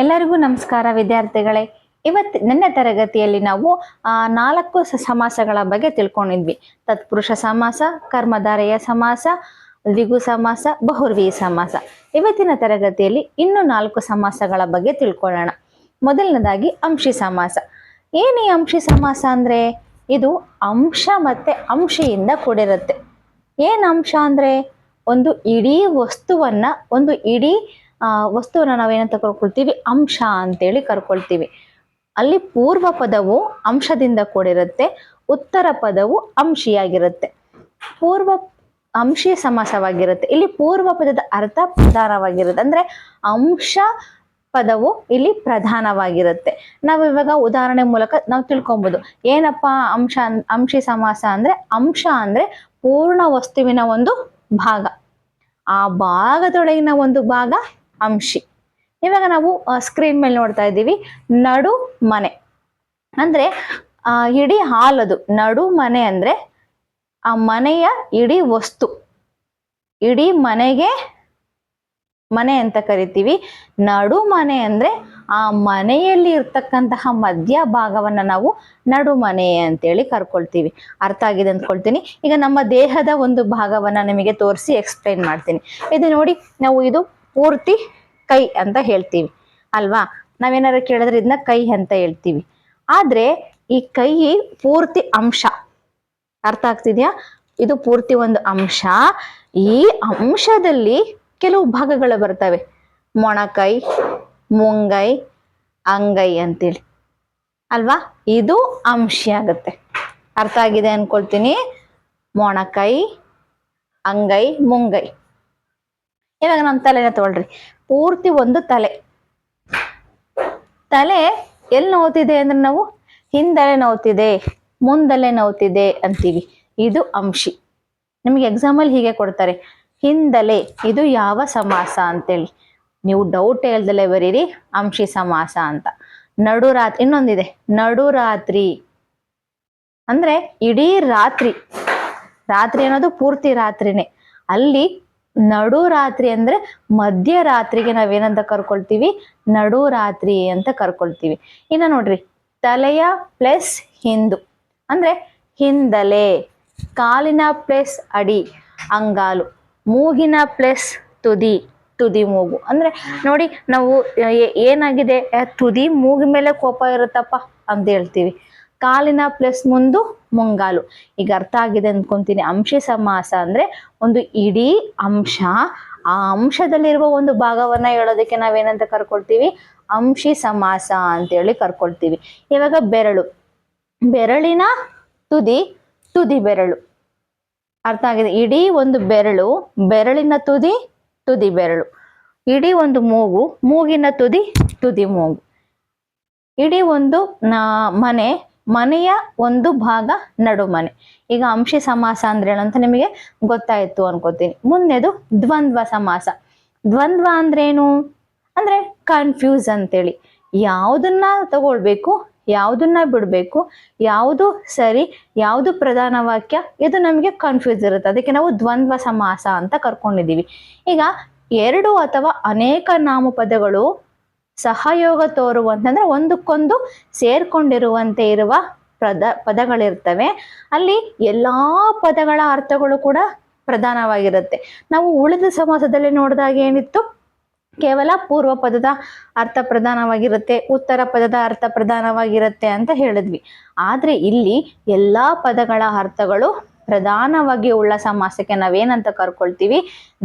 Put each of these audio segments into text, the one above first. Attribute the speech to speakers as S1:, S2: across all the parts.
S1: ಎಲ್ಲರಿಗೂ ನಮಸ್ಕಾರ ವಿದ್ಯಾರ್ಥಿಗಳೇ. ಇವತ್ತು ನನ್ನ ತರಗತಿಯಲ್ಲಿ ನಾವು ನಾಲ್ಕು ಸಮಾಸಗಳ ಬಗ್ಗೆ ತಿಳ್ಕೊಂಡಿದ್ವಿ. ತತ್ಪುರುಷ ಸಮಾಸ, ಕರ್ಮಧಾರೆಯ ಸಮಾಸ ದ್ವಿಗು ಸಮಾಸ, ಬಹುರ್ವಿ ಸಮಾಸ. ಇವತ್ತಿನ ತರಗತಿಯಲ್ಲಿ ಇನ್ನು ನಾಲ್ಕು ಸಮಾಸಗಳ ಬಗ್ಗೆ ತಿಳ್ಕೊಳ್ಳೋಣ. ಮೊದಲನೇದಾಗಿ ಅಂಶಿ ಸಮಾಸ. ಏನೇ ಅಂಶಿ ಸಮಾಸ ಅಂದ್ರೆ? ಇದು ಅಂಶ ಮತ್ತೆ ಅಂಶಿಯಿಂದ ಕೂಡಿರುತ್ತೆ. ಏನ್ ಅಂಶ ಅಂದ್ರೆ? ಒಂದು ಇಡೀ ವಸ್ತುವನ್ನ, ಒಂದು ಇಡೀ ವಸ್ತುವನ್ನ ನಾವೇನಂತ ಕರ್ಕೊಳ್ತೀವಿ? ಅಂಶ ಅಂತೇಳಿ ಕರ್ಕೊಳ್ತೀವಿ. ಅಲ್ಲಿ ಪೂರ್ವ ಪದವು ಅಂಶದಿಂದ ಕೂಡಿರುತ್ತೆ, ಉತ್ತರ ಪದವು ಅಂಶಿಯಾಗಿರುತ್ತೆ. ಪೂರ್ವ ಅಂಶಿ ಸಮಾಸವಾಗಿರುತ್ತೆ. ಇಲ್ಲಿ ಪೂರ್ವ ಪದದ ಅರ್ಥ ಪ್ರಧಾನವಾಗಿರುತ್ತೆ. ಅಂದ್ರೆ ಅಂಶ ಪದವು ಇಲ್ಲಿ ಪ್ರಧಾನವಾಗಿರುತ್ತೆ. ನಾವು ಇವಾಗ ಉದಾಹರಣೆ ಮೂಲಕ ನಾವು ತಿಳ್ಕೊಬಹುದು ಏನಪ್ಪ ಅಂಶ ಅಂಶಿ ಸಮಾಸ ಅಂದ್ರೆ ಅಂಶ ಅಂದ್ರೆ ಪೂರ್ಣ ವಸ್ತುವಿನ ಒಂದು ಭಾಗ. ಆ ಭಾಗದೊಳಗಿನ ಒಂದು ಭಾಗ ಅಂಶಿ. ಇವಾಗ ನಾವು ಸ್ಕ್ರೀನ್ ಮೇಲೆ ನೋಡ್ತಾ ಇದ್ದೀವಿ, ನಡು ಮನೆ. ಅಂದ್ರೆ, ಆ, ಇಡೀ ಹಾಲದು ನಡು ಮನೆ ಅಂದ್ರೆ, ಆ ಮನೆಯ ಇಡೀ ವಸ್ತು. ಇಡೀ ಮನೆಗೆ ಮನೆ ಅಂತ ಕರಿತೀವಿ. ನಡು ಮನೆ ಅಂದ್ರೆ, ಆ ಮನೆಯಲ್ಲಿ ಇರ್ತಕ್ಕಂತಹ ಮಧ್ಯ ಭಾಗವನ್ನ ನಾವು ನಡು ಮನೆ ಅಂತೇಳಿ ಕರ್ಕೊಳ್ತೀವಿ. ಅರ್ಥ ಆಗಿದೆ ಅಂದ್ಕೊಳ್ತೀನಿ ಈಗ ನಮ್ಮ ದೇಹದ ಒಂದು ಭಾಗವನ್ನ ನಿಮಗೆ ತೋರಿಸಿ ಎಕ್ಸ್ಪ್ಲೈನ್ ಮಾಡ್ತೀನಿ. ಇದು ನೋಡಿ, ನಾವು ಇದು ಪೂರ್ತಿ ಕೈ ಅಂತ ಹೇಳ್ತೀವಿ, ಅಲ್ವಾ? ನಾವೇನಾದ್ರು ಕೇಳಿದ್ರೆ ಇದನ್ನ ಕೈ ಅಂತ ಹೇಳ್ತೀವಿ. ಆದ್ರೆ ಈ ಕೈ ಪೂರ್ತಿ ಅಂಶ, ಅರ್ಥ ಆಗ್ತಿದ್ಯಾ? ಇದು ಪೂರ್ತಿ ಒಂದು ಅಂಶ. ಈ ಅಂಶದಲ್ಲಿ ಕೆಲವು ಭಾಗಗಳು ಬರ್ತವೆ. ಮೊಣಕೈ, ಮುಂಗೈ, ಅಂಗೈ ಅಂತೇಳಿ, ಅಲ್ವಾ? ಇದು ಅಂಶ ಆಗುತ್ತೆ. ಅರ್ಥ ಆಗಿದೆ ಅನ್ಕೊಳ್ತೀನಿ. ಮೊಣಕೈ, ಅಂಗೈ, ಮುಂಗೈ. ಇವಾಗ ನಮ್ಮ ತಲೆನ ತಗೊಳ್ರಿ. ಪೂರ್ತಿ ಒಂದು ತಲೆ. ತಲೆ ಎಲ್ಲಿ ನೋವ್ತಿದೆ ಅಂದ್ರೆ ನಾವು ಹಿಂದಲೆ ನೋವ್ತಿದೆ, ಮುಂದಲೆ ನೋವ್ತಿದೆ ಅಂತೀವಿ. ಇದು ಅಂಶಿ. ನಿಮಗೆ ಎಕ್ಸಾಂಪಲ್ ಹೀಗೆ ಕೊಡ್ತಾರೆ. ಹಿಂದಲೆ, ಇದು ಯಾವ ಸಮಾಸ ಅಂತೇಳಿ. ನೀವು ಡೌಟ್ ಹೇಳ್ದಲೆ ಬರೀರಿ, ಅಂಶಿ ಸಮಾಸ ಅಂತ. ನಡುರಾತ್ರಿ, ಇನ್ನೊಂದಿದೆ. ನಡುರಾತ್ರಿ. ಅಂದ್ರೆ ಇಡೀ ರಾತ್ರಿ. ರಾತ್ರಿ ಅನ್ನೋದು ಪೂರ್ತಿ ರಾತ್ರಿನೇ. ಅಲ್ಲಿ ನಡು ರಾತ್ರಿ ಅಂದ್ರೆ ಮಧ್ಯರಾತ್ರಿಗೆ ನಾವೇನಂತ ಕರ್ಕೊಳ್ತೀವಿ? ನಡು ರಾತ್ರಿ ಅಂತ ಕರ್ಕೊಳ್ತೀವಿ. ಇನ್ನ ನೋಡ್ರಿ, ತಲೆಯ ಪ್ಲಸ್ ಹಿಂದು. ಅಂದ್ರೆ ಹಿಂದಲೆ, ಕಾಲಿನ ಪ್ಲಸ್ ಅಡಿ, ಅಂಗಾಲು. ಮೂಗಿನ ಪ್ಲಸ್ ತುದಿ ತುದಿ ಮೂಗು. ಅಂದ್ರೆ ನೋಡಿ, ನಾವು ಏನಾಗಿದೆ? ತುದಿ ಮೂಗಿ ಮೇಲೆ ಕೋಪ ಇರುತ್ತಪ್ಪ ಅಂತ ಹೇಳ್ತೀವಿ. ಕಾಲಿನ ಪ್ಲಸ್ ಮುಂದು ಮುಂಗಾಲು. ಈಗ ಅರ್ಥ ಆಗಿದೆ ಅಂದ್ಕೊಂತೀನಿ ಅಂಶಿ ಸಮಾಸ ಅಂದ್ರೆ ಒಂದು ಇಡೀ ಅಂಶ, ಆ ಅಂಶದಲ್ಲಿರುವ ಒಂದು ಭಾಗವನ್ನ ಹೇಳೋದಕ್ಕೆ ನಾವೇನಂತ ಕರ್ಕೊಳ್ತೀವಿ? ಅಂಶಿ ಸಮಾಸ ಅಂತೇಳಿ ಕರ್ಕೊಳ್ತೀವಿ. ಇವಾಗ ಬೆರಳು. ಬೆರಳಿನ ತುದಿ ತುದಿ ಬೆರಳು. ಅರ್ಥ ಆಗಿದೆ. ಇಡೀ ಒಂದು ಬೆರಳು, ಬೆರಳಿನ ತುದಿ ತುದಿ ಬೆರಳು. ಇಡೀ ಒಂದು ಮೂಗು, ಮೂಗಿನ ತುದಿ ತುದಿ ಮೂಗು. ಇಡೀ ಒಂದು ಮನೆ ಮನೆಯ ಒಂದು ಭಾಗ ನಡು ಮನೆ. ಈಗ ಅಂಶಿ ಸಮಾಸ ಅಂದ್ರೆ ಏನಂತ ನಿಮಗೆ ಗೊತ್ತಾಯ್ತು ಅನ್ಕೋತೀನಿ. ಮುಂದೆದು ದ್ವಂದ್ವ ಸಮಾಸ. ದ್ವಂದ್ವ ಅಂದ್ರೇನು ಅಂದ್ರೆ ಕನ್ಫ್ಯೂಸ್ ಅಂತೇಳಿ. ಯಾವುದನ್ನ ತಗೊಳ್ಬೇಕು, ಯಾವುದನ್ನ ಬಿಡಬೇಕು, ಯಾವುದು ಸರಿ, ಯಾವುದು ಪ್ರಧಾನ ವಾಕ್ಯ, ಇದು ನಮಗೆ ಕನ್ಫ್ಯೂಸ್ ಇರುತ್ತೆ. ಅದಕ್ಕೆ ನಾವು ದ್ವಂದ್ವ ಸಮಾಸ ಅಂತ ಕರ್ಕೊಂಡಿದ್ದೀವಿ. ಈಗ ಎರಡು ಅಥವಾ ಅನೇಕ ನಾಮಪದಗಳು ಸಹಯೋಗ ತೋರುವಂತಂದ್ರೆ ಒಂದಕ್ಕೊಂದು ಸೇರ್ಕೊಂಡಿರುವಂತೆ ಇರುವ ಪದ, ಪದಗಳಿರ್ತವೆ. ಅಲ್ಲಿ ಎಲ್ಲಾ ಪದಗಳ ಅರ್ಥಗಳು ಕೂಡ ಪ್ರಧಾನವಾಗಿರುತ್ತೆ. ನಾವು ಉಳಿದ ಸಮಾಸದಲ್ಲಿ ನೋಡಿದಾಗ ಏನಿತ್ತು? ಕೇವಲ ಪೂರ್ವ ಪದದ ಅರ್ಥ ಪ್ರಧಾನವಾಗಿರುತ್ತೆ, ಉತ್ತರ ಪದದ ಅರ್ಥ ಪ್ರಧಾನವಾಗಿರುತ್ತೆ ಅಂತ ಹೇಳಿದ್ವಿ. ಆದರೆ ಇಲ್ಲಿ ಎಲ್ಲಾ ಪದಗಳ ಅರ್ಥಗಳು ಪ್ರಧಾನವಾಗಿ ಉಳ್ಳ ಸಮಾಸಕ್ಕೆ ನಾವೇನಂತ ಕರ್ಕೊಳ್ತೀವಿ?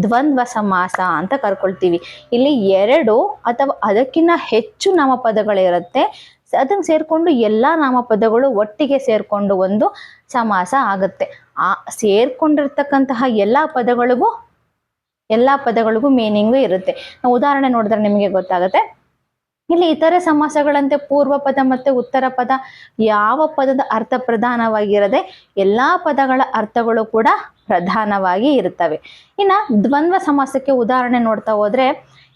S1: ದ್ವಂದ್ವ ಸಮಾಸ ಅಂತ ಕರ್ಕೊಳ್ತೀವಿ. ಇಲ್ಲಿ ಎರಡು ಅಥವಾ ಅದಕ್ಕಿಂತ ಹೆಚ್ಚು ನಾಮಪದಗಳಿರುತ್ತೆ. ಅದನ್ನ ಸೇರ್ಕೊಂಡು ಎಲ್ಲಾ ನಾಮಪದಗಳು ಒಟ್ಟಿಗೆ ಸೇರ್ಕೊಂಡು ಒಂದು ಸಮಾಸ ಆಗುತ್ತೆ. ಆ ಸೇರ್ಕೊಂಡಿರ್ತಕ್ಕಂತಹ ಎಲ್ಲಾ ಪದಗಳಿಗೂ ಎಲ್ಲಾ ಪದಗಳಿಗೂ ಮೀನಿಂಗು ಇರುತ್ತೆ. ನಾವು ಉದಾಹರಣೆ ನೋಡಿದ್ರೆ ನಿಮಗೆ ಗೊತ್ತಾಗುತ್ತೆ. ಇಲ್ಲಿ ಇತರೆ ಸಮಾಸಗಳಂತೆ ಪೂರ್ವ ಪದ ಮತ್ತೆ ಉತ್ತರ ಪದ ಯಾವ ಪದದ ಅರ್ಥ ಪ್ರಧಾನವಾಗಿರದೆ ಎಲ್ಲಾ ಪದಗಳ ಅರ್ಥಗಳು ಕೂಡ ಪ್ರಧಾನವಾಗಿ ಇರುತ್ತವೆ. ಇನ್ನ ದ್ವಂದ್ವ ಸಮಾಸಕ್ಕೆ ಉದಾಹರಣೆ ನೋಡ್ತಾ ಹೋದ್ರೆ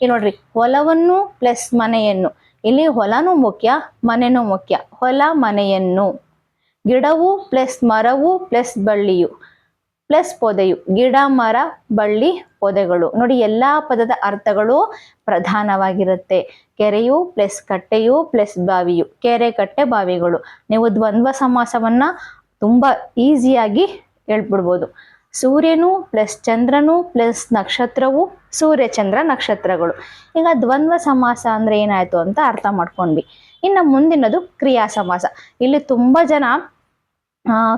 S1: ಇಲ್ಲಿ ನೋಡ್ರಿ, ಹೊಲವನ್ನು ಪ್ಲಸ್ ಮನೆಯನ್ನು. ಇಲ್ಲಿ ಹೊಲನೂ ಮುಖ್ಯ, ಮನೆನೂ ಮುಖ್ಯ. ಹೊಲ ಮನೆಯನ್ನು. ಗಿಡವು ಪ್ಲಸ್ ಮರವು ಪ್ಲಸ್ ಬಳ್ಳಿಯು. ಪ್ಲಸ್ ಪೊದೆಯು ಗಿಡ, ಮರ, ಬಳ್ಳಿ, ಪೊದೆಗಳು. ನೋಡಿ, ಎಲ್ಲಾ ಪದದ ಅರ್ಥಗಳು ಪ್ರಧಾನವಾಗಿರುತ್ತೆ. ಕೆರೆಯು ಪ್ಲಸ್ ಕಟ್ಟೆಯು ಪ್ಲಸ್ ಬಾವಿಯು. ಕೆರೆ, ಕಟ್ಟೆ, ಬಾವಿಗಳು. ನೀವು ದ್ವಂದ್ವ ಸಮಾಸವನ್ನ ತುಂಬಾ ಈಸಿಯಾಗಿ ಹೇಳ್ಬಿಡ್ಬೋದು. ಸೂರ್ಯನು ಪ್ಲಸ್ ಚಂದ್ರನು ಪ್ಲಸ್ ನಕ್ಷತ್ರವು ಸೂರ್ಯ, ಚಂದ್ರ, ನಕ್ಷತ್ರಗಳು. ಈಗ ದ್ವಂದ್ವ ಸಮಾಸ ಅಂದ್ರೆ ಏನಾಯ್ತು ಅಂತ ಅರ್ಥ ಮಾಡ್ಕೊಂಡ್ವಿ. ಇನ್ನು ಮುಂದಿನದು ಕ್ರಿಯಾ ಸಮಾಸ ಇಲ್ಲಿ ತುಂಬಾ ಜನ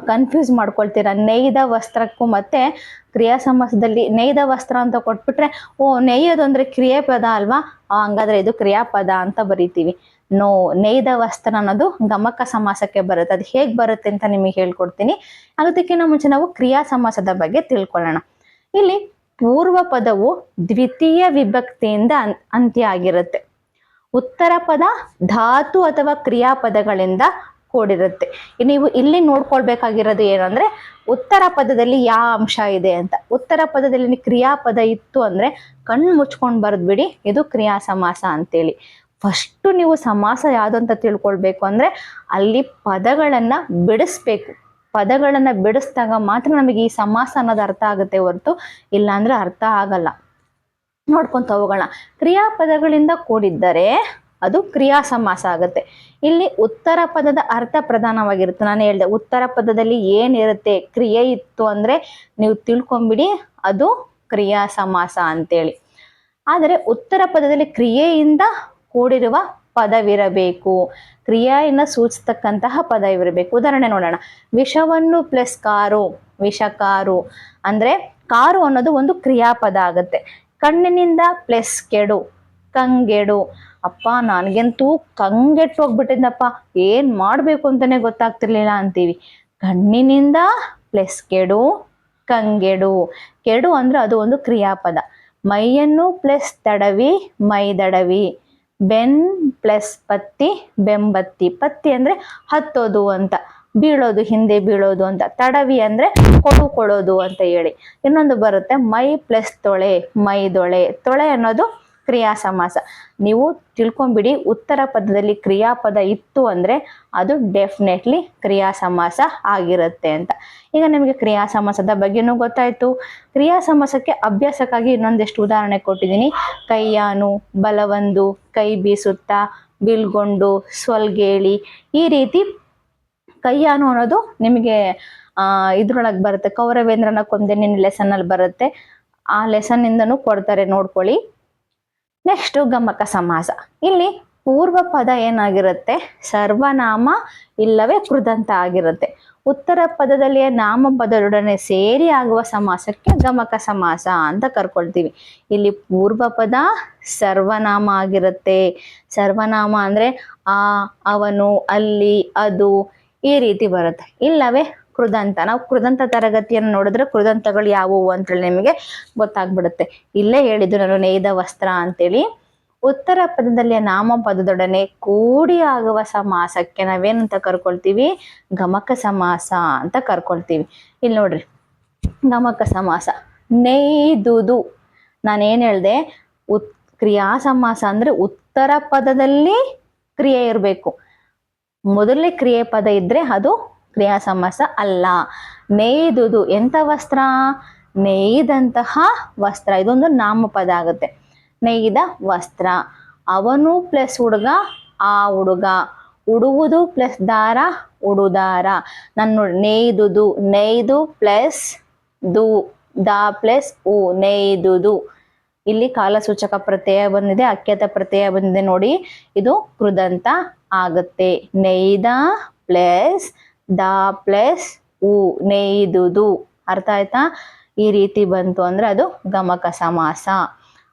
S1: ಕನ್ಫ್ಯೂಸ್ ಮಾಡ್ಕೊಳ್ತೀರಾ? ನೇಯ್ದ ವಸ್ತ್ರಕ್ಕೂ ಮತ್ತೆ ಕ್ರಿಯಾ ಸಮಾಸದಲ್ಲಿ ನೇಯ್ದ ವಸ್ತ್ರ ಅಂತ ಕೊಟ್ಬಿಟ್ರೆ, ಓ, ನೇಯ್ಯೋದು ಅಂದ್ರೆ ಕ್ರಿಯಾಪದ ಅಲ್ವಾ? ಹಂಗಾದ್ರೆ ಇದು ಕ್ರಿಯಾಪದ ಅಂತ ಬರಿತೀವಿ. ನೋ, ನೇಯ್ದ ವಸ್ತ್ರ ಅನ್ನೋದು ಗಮಕ ಸಮಾಸಕ್ಕೆ ಬರುತ್ತೆ. ಅದು ಹೇಗೆ ಬರುತ್ತೆ ಅಂತ ನಿಮಗೆ ಹೇಳ್ಕೊಡ್ತೀನಿ. ಅದಕ್ಕಿಂತ ಮುಂಚೆ ನಾವು ಕ್ರಿಯಾ ಸಮಾಸದ ಬಗ್ಗೆ ತಿಳ್ಕೊಳ್ಳೋಣ. ಇಲ್ಲಿ ಪೂರ್ವ ಪದವು ದ್ವಿತೀಯ ವಿಭಕ್ತಿಯಿಂದ ಅಂತ್ಯ ಆಗಿರುತ್ತೆ. ಉತ್ತರ ಪದ ಧಾತು ಅಥವಾ ಕ್ರಿಯಾಪದಗಳಿಂದ ಕೂಡಿರುತ್ತೆ. ನೀವು ಇಲ್ಲಿ ನೋಡ್ಕೊಳ್ಬೇಕಾಗಿರೋದು ಏನಂದ್ರೆ, ಉತ್ತರ ಪದದಲ್ಲಿ ಯಾವ ಅಂಶ ಇದೆ ಅಂತ. ಉತ್ತರ ಪದದಲ್ಲಿ ಕ್ರಿಯಾಪದ ಇತ್ತು ಅಂದ್ರೆ ಕಣ್ಣು ಮುಚ್ಕೊಂಡು ಬರೆದ್ಬಿಡಿ ಇದು ಕ್ರಿಯಾ ಸಮಾಸ ಅಂತೇಳಿ. ಫಸ್ಟ್ ನೀವು ಸಮಾಸ ಯಾವುದು ಅಂತ ತಿಳ್ಕೊಳ್ಬೇಕು ಅಂದ್ರೆ, ಅಲ್ಲಿ ಪದಗಳನ್ನ ಬಿಡಿಸ್ಬೇಕು. ಪದಗಳನ್ನ ಬಿಡಿಸ್ದಾಗ ಮಾತ್ರ ನಮಗೆ ಈ ಸಮಾಸ ಅನ್ನೋದು ಅರ್ಥ ಆಗುತ್ತೆ ಹೊರತು, ಇಲ್ಲಾಂದ್ರೆ ಅರ್ಥ ಆಗಲ್ಲ. ನೋಡ್ಕೊಂತ ಹೋಗೋಣ. ಕ್ರಿಯಾಪದಗಳಿಂದ ಕೂಡಿದ್ದರೆ ಅದು ಕ್ರಿಯಾ ಸಮಾಸ ಆಗುತ್ತೆ. ಇಲ್ಲಿ ಉತ್ತರ ಪದದ ಅರ್ಥ ಪ್ರಧಾನವಾಗಿರುತ್ತೆ. ನಾನು ಹೇಳಿದೆ ಉತ್ತರ ಪದದಲ್ಲಿ ಏನಿರುತ್ತೆ ಕ್ರಿಯೆ ಇತ್ತು ಅಂದ್ರೆ ನೀವು ತಿಳ್ಕೊಂಬಿಡಿ ಅದು ಕ್ರಿಯಾ ಸಮಾಸ ಅಂತೇಳಿ. ಆದರೆ ಉತ್ತರ ಪದದಲ್ಲಿ ಕ್ರಿಯೆಯಿಂದ ಕೂಡಿರುವ ಪದವಿರಬೇಕು. ಕ್ರಿಯೆಯನ್ನು ಸೂಚಿಸ್ತಕ್ಕಂತಹ ಪದವಿರಬೇಕು. ಉದಾಹರಣೆ ನೋಡೋಣ. ವಿಷವನ್ನು ಪ್ಲಸ್ ಕಾರು, ವಿಷಕಾರು ಅಂದ್ರೆ ಕಾರು ಅನ್ನೋದು ಒಂದು ಕ್ರಿಯಾಪದ ಆಗುತ್ತೆ. ಕಣ್ಣಿನಿಂದ ಪ್ಲಸ್ ಕೆಡು, ಕಂಗೆಡು ಅಪ್ಪ, ನನಗಂತೂ ಕಂಗೆಟ್ಟು ಹೋಗ್ಬಿಟ್ಟಿದ್ದಪ್ಪ ಏನ್ ಮಾಡ್ಬೇಕು ಅಂತಾನೆ ಗೊತ್ತಾಗ್ತಿರ್ಲಿಲ್ಲ ಅಂತೀವಿ. ಕಣ್ಣಿನಿಂದ ಪ್ಲಸ್ ಕೆಡು, ಕಂಗೆಡು. ಕೆಡು ಅಂದ್ರೆ ಅದು ಒಂದು ಕ್ರಿಯಾಪದ. ಮೈಯನ್ನು ಪ್ಲಸ್ ತಡವಿ ಮೈದಡವಿ ಬೆನ್ ಪ್ಲಸ್ ಪತ್ತಿ, ಬೆಂಬತ್ತಿ. ಪತ್ತಿ ಅಂದ್ರೆ ಹತ್ತೋದು ಅಂತ. ಬೀಳೋದು ಹಿಂದೆ, ಬೀಳೋದು ಅಂತ. ತಡವಿ ಅಂದ್ರೆ ಕೊಡು, ಕೊಡೋದು ಅಂತ ಹೇಳಿ. ಇನ್ನೊಂದು ಬರುತ್ತೆ ಮೈ ಪ್ಲಸ್ ತೊಳೆ ಮೈದೊಳೆ ತೊಳೆ ಅನ್ನೋದು ಕ್ರಿಯಾ ಸಮಾಸ ನೀವು ತಿಳ್ಕೊಂಬಿಡಿ ಉತ್ತರ ಪದದಲ್ಲಿ ಕ್ರಿಯಾಪದ ಇತ್ತು ಅಂದ್ರೆ ಅದು ಡೆಫಿನೆಟ್ಲಿ ಕ್ರಿಯಾ ಸಮಾಸ ಆಗಿರುತ್ತೆ ಅಂತ. ಈಗ ನಿಮಗೆ ಕ್ರಿಯಾ ಸಮಾಸದ ಬಗ್ಗೆನೂ ಗೊತ್ತಾಯಿತು. ಕ್ರಿಯಾ ಸಮಾಸಕ್ಕೆ ಅಭ್ಯಾಸಕ್ಕಾಗಿ ಇನ್ನೊಂದೆಷ್ಟು ಉದಾಹರಣೆ ಕೊಟ್ಟಿದ್ದೀನಿ. ಕೈಯಾನು ಬಲವಂದು, ಕೈ ಬೀಸುತ್ತಾ ಬಿಲ್ಗೊಂಡು ಸ್ವಲ್ಗೇಳಿ ಈ ರೀತಿ ಕೈಯಾನು ಅನ್ನೋದು ನಿಮಗೆ ಇದ್ರೊಳಗೆ ಬರುತ್ತೆ. ಕೌರವೇಂದ್ರನ ಕೊಂದೆ ನಿನ್ನ ಲೆಸನ್ ಅಲ್ಲಿ ಬರುತ್ತೆ. ಆ ಲೆಸನ್ನಿಂದನೂ ಕೊಡ್ತಾರೆ, ನೋಡ್ಕೊಳ್ಳಿ. ನೆಕ್ಸ್ಟ್ ಗಮಕ ಸಮಾಸ. ಇಲ್ಲಿ ಪೂರ್ವ ಪದ ಏನಾಗಿರುತ್ತೆ? ಸರ್ವನಾಮ ಇಲ್ಲವೇ ಕೃದಂತ ಆಗಿರುತ್ತೆ. ಉತ್ತರ ಪದದಲ್ಲಿಯ ನಾಮಪದದೊಡನೆ ಸೇರಿ ಆಗುವ ಸಮಾಸಕ್ಕೆ ಗಮಕ ಸಮಾಸ ಅಂತ ಕರ್ಕೊಳ್ತೀವಿ. ಇಲ್ಲಿ ಪೂರ್ವ ಪದ ಸರ್ವನಾಮ ಆಗಿರುತ್ತೆ. ಸರ್ವನಾಮ ಅಂದರೆ ಆ, ಅವನು, ಅಲ್ಲಿ, ಅದು ಈ ರೀತಿ ಬರುತ್ತೆ. ಇಲ್ಲವೇ ಕೃದಂತ. ನಾವು ಕೃದಂತ ತರಗತಿಯನ್ನು ನೋಡಿದ್ರೆ ಕೃದಂತಗಳು ಯಾವುವು ಅಂತೇಳಿ ನಿಮಗೆ ಗೊತ್ತಾಗ್ಬಿಡುತ್ತೆ. ಇಲ್ಲೇ ಹೇಳಿದ್ದು ನಾನು ನೇಯ್ದ ವಸ್ತ್ರ ಅಂತೇಳಿ. ಉತ್ತರ ಪದದಲ್ಲಿ ನಾಮಪದದೊಡನೆ ಕೂಡಿ ಆಗುವ ಸಮಾಸಕ್ಕೆ ನಾವೇನಂತ ಕರ್ಕೊಳ್ತೀವಿ? ಗಮಕ ಸಮಾಸ ಅಂತ ಕರ್ಕೊಳ್ತೀವಿ. ಇಲ್ಲಿ ನೋಡ್ರಿ. ಗಮಕ ಸಮಾಸ. ನೇಯ್ದುದು. ನಾನೇನು ಹೇಳ್ದೆ? ಉತ್ ಕ್ರಿಯಾ ಸಮಾಸ ಅಂದ್ರೆ ಉತ್ತರ ಪದದಲ್ಲಿ ಕ್ರಿಯೆ ಇರಬೇಕು. ಮೊದಲನೇ ಕ್ರಿಯೆ ಪದ ಇದ್ರೆ ಅದು ಕ್ರಿಯಾ ಸಮಾಸ ಅಲ್ಲ. ನೇಯ್ದುದು ಎಂಥ ವಸ್ತ್ರ? ನೇಯ್ದಂತಹ ವಸ್ತ್ರ. ಇದೊಂದು ನಾಮಪದ ಆಗುತ್ತೆ. ನೇಯ್ದ ವಸ್ತ್ರ. ಅವನು ಪ್ಲಸ್ ಹುಡುಗ, ಆ ಹುಡುಗ. ಉಡುವುದು ಪ್ಲಸ್ ದಾರ, ಉಡುದಾರ. ನಾನು ನೇಯ್ದುದು, ನೇಯ್ದು ಪ್ಲಸ್ ದು. ದ ಪ್ಲಸ್ ಉ, ನೇಯ್ದುದು. ಇಲ್ಲಿ ಕಾಲಸೂಚಕ ಪ್ರತ್ಯಯ ಬಂದಿದೆ, ಅಖ್ಯಾತ ಪ್ರತ್ಯಯ ಬಂದಿದೆ ನೋಡಿ. ಇದು ಕೃದಂತ ಆಗುತ್ತೆ. ನೇಯ್ದ ಪ್ಲಸ್ ದ ಪ್ಲಸ್ ಉ ನೇಯ್ದುದು. ಅರ್ಥ ಆಯ್ತಾ? ಈ ರೀತಿ ಬಂತು ಅಂದ್ರೆ ಅದು ಗಮಕ ಸಮಾಸ.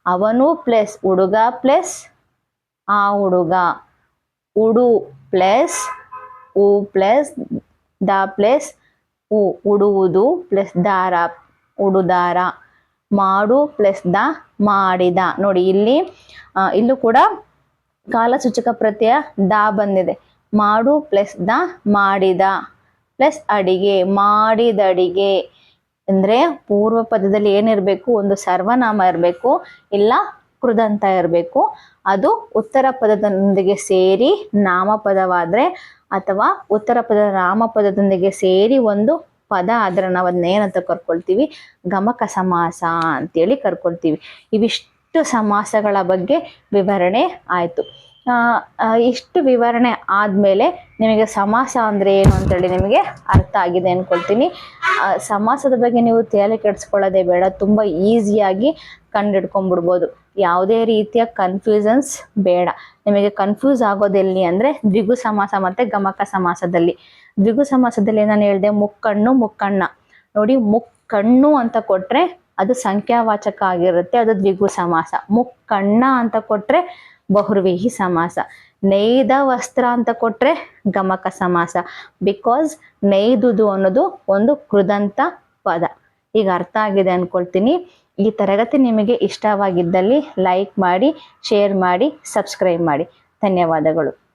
S1: ಅವನು ಪ್ಲಸ್ ಹುಡುಗ ಪ್ಲಸ್ ಆ ಹುಡುಗ ಉಡು ಪ್ಲಸ್ ಉ ಪ್ಲಸ್ ದ ಪ್ಲಸ್ ಉ. ಉಡುವುದು ಪ್ಲಸ್ ದಾರ, ಉಡುದಾರ. ಮಾಡು ಪ್ಲಸ್ ದ ಮಾಡಿದ. ನೋಡಿ, ಇಲ್ಲಿ ಇಲ್ಲೂ ಕೂಡ ಕಾಲಸೂಚಕ ಪ್ರತ್ಯಯ ದ ಬಂದಿದೆ. ಮಾಡು ಪ್ಲಸ್ ದ ಮಾಡಿದ. ಪ್ಲಸ್ ಅಡಿಗೆ ಮಾಡಿದ ಅಡಿಗೆ ಅಂದ್ರೆ ಪೂರ್ವ ಪದದಲ್ಲಿ ಏನಿರಬೇಕು? ಒಂದು ಸರ್ವನಾಮ ಇರಬೇಕು, ಇಲ್ಲ ಕೃದಂತ ಇರಬೇಕು. ಅದು ಉತ್ತರ ಪದದೊಂದಿಗೆ ಸೇರಿ ನಾಮಪದವಾದರೆ ಅಥವಾ ಉತ್ತರ ಪದದ ನಾಮಪದದೊಂದಿಗೆ ಸೇರಿ ಒಂದು ಪದ ಆದ್ರೆ ನಾವು ಅದನ್ನ ಏನಂತ ಕರ್ಕೊಳ್ತೀವಿ? ಗಮಕ ಸಮಾಸ ಅಂತೇಳಿ ಕರ್ಕೊಳ್ತೀವಿ. ಇವಿಷ್ಟು ಸಮಾಸಗಳ ಬಗ್ಗೆ ವಿವರಣೆ ಆಯಿತು. ಇಷ್ಟು ವಿವರಣೆ ಆದಮೇಲೆ ನಿಮಗೆ ಸಮಾಸ ಅಂದರೆ ಏನು ಅಂತೇಳಿ ನಿಮಗೆ ಅರ್ಥ ಆಗಿದೆ ಅಂದ್ಕೊಳ್ತೀನಿ ಸಮಾಸದ ಬಗ್ಗೆ ನೀವು ತಲೆ ಕೆಡಿಸ್ಕೊಳ್ಳೋದೇ ಬೇಡ, ತುಂಬ ಈಸಿಯಾಗಿ ಕಂಡಿಡ್ಕೊಂಡ್ಬಿಡ್ಬೋದು ಯಾವುದೇ ರೀತಿಯ ಕನ್ಫ್ಯೂಸನ್ಸ್ ಬೇಡ. ನಿಮಗೆ ಕನ್ಫ್ಯೂಸ್ ಆಗೋದೆಲ್ಲಿ ಅಂದರೆ ದ್ವಿಗು ಸಮಾಸ ಮತ್ತು ಗಮಕ ಸಮಾಸದಲ್ಲಿ. ದ್ವಿಗು ಸಮಾಸದಲ್ಲಿ ನಾನು ಹೇಳಿದೆ ಮುಕ್ಕಣ್ಣು, ಮುಕ್ಕಣ್ಣ. ನೋಡಿ, ಮುಕ್ಕಣ್ಣು ಅಂತ ಕೊಟ್ಟರೆ ಅದು ಸಂಖ್ಯಾವಾಚಕ ಆಗಿರುತ್ತೆ, ಅದು ದ್ವಿಗು ಸಮಾಸ. ಮುಕ್ಕಣ್ಣ ಅಂತ ಕೊಟ್ರೆ ಬಹುರ್ವಿಹಿ ಸಮಾಸ. ನೇಯ್ದ ವಸ್ತ್ರ ಅಂತ ಕೊಟ್ರೆ ಗಮಕ ಸಮಾಸ. ಬಿಕಾಸ್ ನೇಯ್ದುದು ಅನ್ನೋದು ಒಂದು ಕೃದಂತ ಪದ. ಈಗ ಅರ್ಥ ಆಗಿದೆ ಅನ್ಕೊಳ್ತೀನಿ. ಈ ತರಗತಿ ನಿಮಗೆ ಇಷ್ಟವಾಗಿದ್ದಲ್ಲಿ ಲೈಕ್ ಮಾಡಿ ಶೇರ್ ಮಾಡಿ ಸಬ್ಸ್ಕ್ರೈಬ್ ಮಾಡಿ. ಧನ್ಯವಾದಗಳು.